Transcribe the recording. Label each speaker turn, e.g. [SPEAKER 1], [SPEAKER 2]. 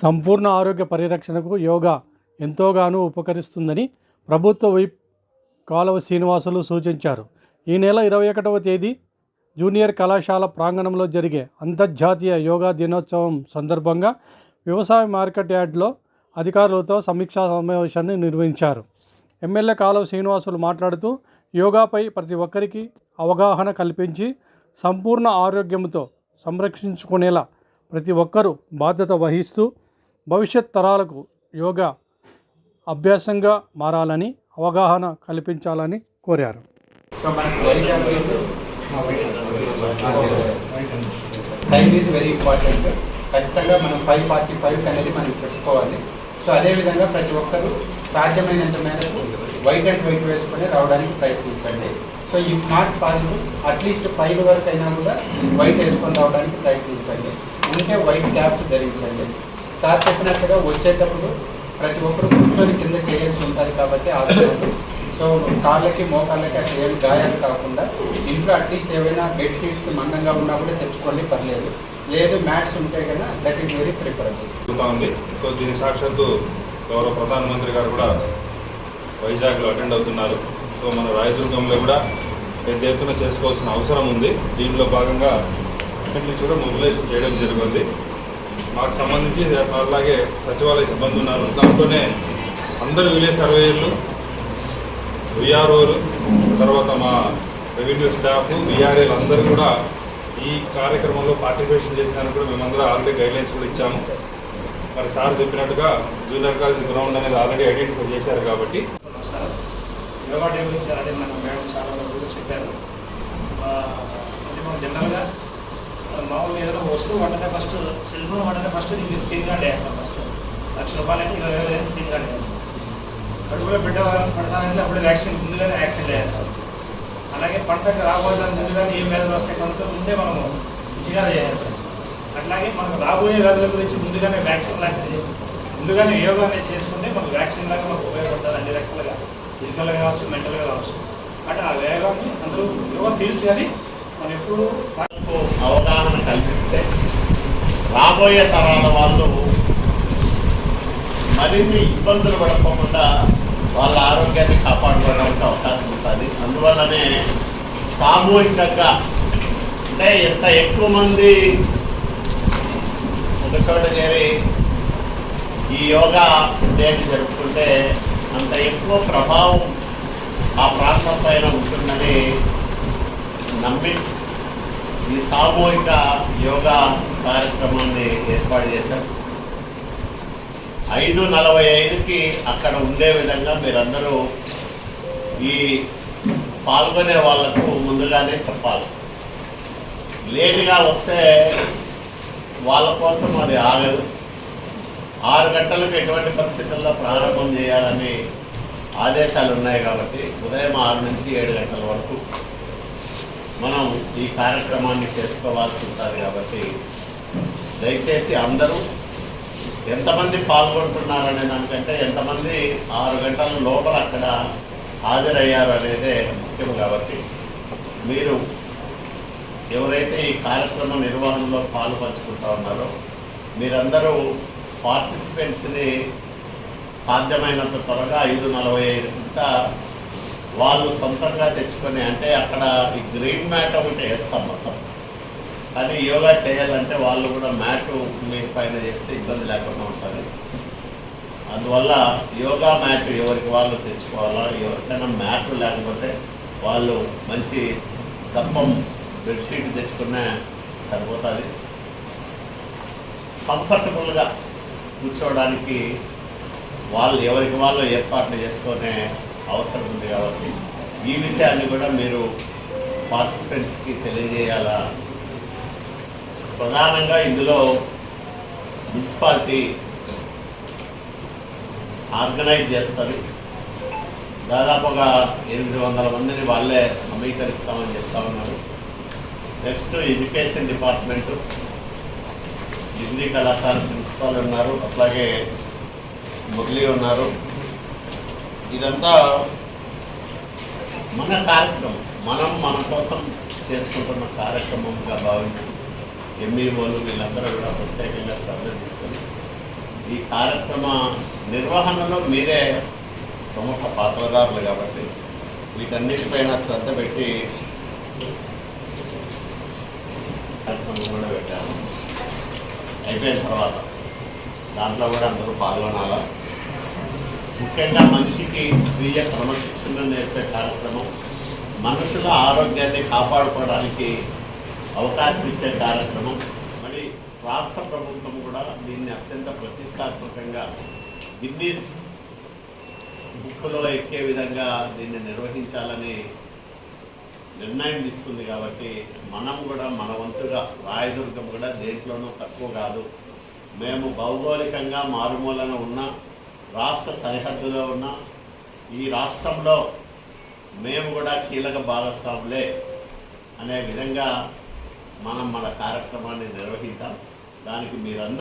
[SPEAKER 1] సంపూర్ణ ఆరోగ్య పరిరక్షణకు యోగా ఎంతోగానో ఉపకరిస్తుందని ప్రభుత్వ వైప్ కాలవ శ్రీనివాసులు సూచించారు. ఈ నెల ఇరవై ఒకటవ తేదీ జూనియర్ కళాశాల ప్రాంగణంలో జరిగే అంతర్జాతీయ యోగా దినోత్సవం సందర్భంగా వ్యవసాయ మార్కెట్ యార్డ్లో అధికారులతో సమీక్షా సమావేశాన్ని నిర్వహించారు. ఎమ్మెల్యే కాలువ శ్రీనివాసులు మాట్లాడుతూ యోగాపై ప్రతి ఒక్కరికి అవగాహన కల్పించి సంపూర్ణ ఆరోగ్యంతో సంరక్షించుకునేలా ప్రతి ఒక్కరూ బాధ్యత వహిస్తూ భవిష్యత్ తరాలకు యోగా అభ్యాసంగా మారాలని అవగాహన కల్పించాలని కోరారు.
[SPEAKER 2] So time is very important ఖచ్చితంగా మనం ఫైవ్ ఫార్టీ ఫైవ్ అనేది మనం చెప్పుకోవాలి. సో అదేవిధంగా ప్రతి ఒక్కరూ సాధ్యమైనంత మేరకు వైట్ అండ్ వైట్ వేసుకొని రావడానికి ప్రయత్నించండి. So if not possible at least five వరకు అయినా కూడా వైట్ వేసుకొని రావడానికి ప్రయత్నించండి. ఉంటే వైట్ క్యాప్స్ ధరించండి. సార్ చెప్పినట్టుగా వచ్చేటప్పుడు ప్రతి ఒక్కరు కూర్చొని కింద చేయాల్సి ఉంటుంది కాబట్టి ఆసనాలు సో కాళ్ళకి మోకాళ్ళకి అట్లా ఏమి గాయాలు కాకుండా ఇంట్లో అట్లీస్ట్ ఏమైనా బెడ్ సీట్స్ మందంగా ఉన్నా కూడా తెచ్చుకోండి పర్లేదు. లేదు మ్యాట్స్ ఉంటే కన్నా దట్ ఈస్ వెరీ ప్రిఫరబుల్
[SPEAKER 3] ఉంది. సో దీనికి సాక్షాత్తు గౌరవ ప్రధానమంత్రి గారు కూడా వైజాగ్లో అటెండ్ అవుతున్నారు. సో మన రాయదుర్గంలో కూడా పెద్ద ఎత్తున చేసుకోవాల్సిన అవసరం ఉంది. దీంట్లో భాగంగా అటెండ్ కూడా మొబిలైజ్ చేయడం జరిగింది. మాకు సంబంధించి అలాగే సచివాలయ సిబ్బంది ఉన్నారు. దాంట్లోనే అందరు విలేజ్ సర్వేయర్లు విఆర్ఓలు తర్వాత మా రెవెన్యూ స్టాఫ్ విఆర్ఏలు అందరూ కూడా ఈ కార్యక్రమంలో పార్టిసిపేషన్ చేసినందుకు కూడా మేమందరం ఆల్రెడీ గైడ్లైన్స్ కూడా ఇచ్చాము. మరి సార్ చెప్పినట్టుగా జూనియర్ కాలేజ్ గ్రౌండ్ అనేది ఆల్రెడీ ఐడెంటిఫై చేశారు కాబట్టి
[SPEAKER 4] నమస్కారం యోగా డే గురించి ఆల్రెడీ మన మేడం చాలా మంది కూడా చెప్పారు ఆ, అంటే మనం జనరల్గా మామూలుగా ఏదైనా వస్తువు వంటనే ఫస్ట్ సెల్ ఫోన్ వంటనే ఫస్ట్ దీనికి స్క్రీన్ గార్డ్ వేస్తాం ఫస్ట్ లక్ష రూపాయలకి ఇరవై వేలు స్క్రీన్ గార్డ్ వేస్తాం. కడుపులో బిడ్డ పడతానంటే అప్పుడు వ్యాక్సిన్ ముందుగానే వ్యాక్సిన్ వేస్తాం. అలాగే పంటకు రాబోయే ముందుగానే ఏ వ్యాధులు వస్తాయి కనుక ముందే మనము ఇచ్చిగా చేసేస్తాం. అట్లాగే మనకు రాబోయే వ్యాధుల గురించి ముందుగానే వ్యాక్సిన్ లాంటిది ముందుగానే యోగా అనేది చేసుకుంటే మనకు వ్యాక్సిన్ లాగా మనకు ఉపయోగపడుతుంది. అన్ని రకాలుగా ఫిజికల్గా కావచ్చు మెంటల్గా కావచ్చు. అంటే ఆ వేగాన్ని అందరూ యోగా తెలుసు కానీ మనం ఎప్పుడు
[SPEAKER 5] కల్పిస్తే రాబోయే తరాల వాళ్ళు మరిన్ని ఇబ్బందులు పడకుండా వాళ్ళ ఆరోగ్యాన్ని కాపాడుకోవడానికి అవకాశం ఉంటుంది. అందువల్లనే సామూహికంగా అంటే ఎంత ఎక్కువ మంది ఒక చోట చేరి ఈ యోగా డేని జరుపుకుంటే అంత ఎక్కువ ప్రభావం ఆ ప్రాంతం పైన ఉంటుందని నమ్మి ఈ సామూహిక యోగా కార్యక్రమాన్ని ఏర్పాటు చేశాం. ఐదు నలభై ఐదుకి అక్కడ ఉండే విధంగా మీరందరూ ఈ పాల్గొనే వాళ్ళకు ముందుగానే చెప్పాలి. లేటుగా వస్తే వాళ్ళ కోసం అది ఆగదు. ఆరు గంటలకు ఎటువంటి పరిస్థితుల్లో ప్రారంభం చేయాలని ఆదేశాలు ఉన్నాయి కాబట్టి ఉదయం ఆరు నుంచి ఏడు గంటల వరకు మనం ఈ కార్యక్రమాన్ని చేసుకోవాల్సి ఉంటుంది కాబట్టి దయచేసి అందరూ ఎంతమంది పాల్గొంటున్నారనే దానికంటే ఎంతమంది ఆరు గంటల లోపల అక్కడ హాజరయ్యారు అనేదే ముఖ్యం కాబట్టి మీరు ఎవరైతే ఈ కార్యక్రమ నిర్వహణలో పాలు పంచుకుంటా ఉన్నారో మీరందరూ పార్టిసిపెంట్స్ని సాధ్యమైనంత త్వరగా ఐదు నలభై ఐదు గంట వాళ్ళు సొంతంగా తెచ్చుకొని అంటే అక్కడ ఈ గ్రీన్ మ్యాట్ ఒకటి వేస్తాం మొత్తం. కానీ యోగా చేయాలంటే వాళ్ళు కూడా మ్యాట్ మీ పైన చేస్తే ఇబ్బంది లేకుండా ఉంటుంది. అందువల్ల యోగా మ్యాట్ ఎవరికి వాళ్ళు తెచ్చుకోవాలా? ఎవరికైనా మ్యాట్ లేకపోతే వాళ్ళు మంచి దప్పం బెడ్షీట్ తెచ్చుకున్నా సరిపోతుంది. కంఫర్టబుల్గా కూర్చోవడానికి వాళ్ళు ఎవరికి వాళ్ళు ఏర్పాట్లు చేసుకునే అవసరం ఉంది కాబట్టి ఈ విషయాన్ని కూడా మీరు పార్టిసిపెంట్స్కి తెలియజేయాలా? ప్రధానంగా ఇందులో మున్సిపాలిటీ ఆర్గనైజ్ చేస్తుంది. దాదాపుగా ఎనిమిది వందల మందిని వాళ్ళే సమీకరిస్తామని చెప్తా ఉన్నారు. నెక్స్ట్ ఎడ్యుకేషన్ డిపార్ట్మెంటు డిగ్రీ కళాశాల ప్రిన్సిపాల్ ఉన్నారు. అట్లాగే మురళి ఉన్నారు. ఇదంతా మన కార్యక్రమం. మనం మన కోసం చేసుకుంటున్న కార్యక్రమంగా భావించి ఎంఈఓలు వీళ్ళందరూ కూడా ప్రత్యేకంగా శ్రద్ధ తీసుకొని ఈ కార్యక్రమ నిర్వహణలో మీరే ప్రముఖ పాత్రదారులు కాబట్టి వీటన్నిటిపైన శ్రద్ధ పెట్టి కార్యక్రమం కూడా పెట్టాము. అయిపోయిన తర్వాత దాంట్లో కూడా అందరూ పాల్గొనాలా? ముఖ్యంగా మనిషికి స్వీయ క్రమశిక్షణ నేర్పే కార్యక్రమం మనుషుల ఆరోగ్యాన్ని కాపాడుకోవడానికి అవకాశం ఇచ్చే కార్యక్రమం. మరి రాష్ట్ర ప్రభుత్వం కూడా దీన్ని అత్యంత ప్రతిష్టాత్మకంగా గిన్నీస్ బుక్లో ఎక్కే విధంగా దీన్ని నిర్వహించాలని నిర్ణయం తీసుకుంది కాబట్టి మనం కూడా మన వంతుగా రాయదుర్గం కూడా దేంట్లోనూ తక్కువ కాదు. మేము భౌగోళికంగా మారుమూలన ఉన్న రాష్ట్ర సరిహద్దులో ఉన్న ఈ రాష్ట్రంలో మేము కూడా కీలక భాగస్వాములే అనే విధంగా మనం మన కార్యక్రమాన్ని నిర్వహిద్దాం. దానికి మీరందరూ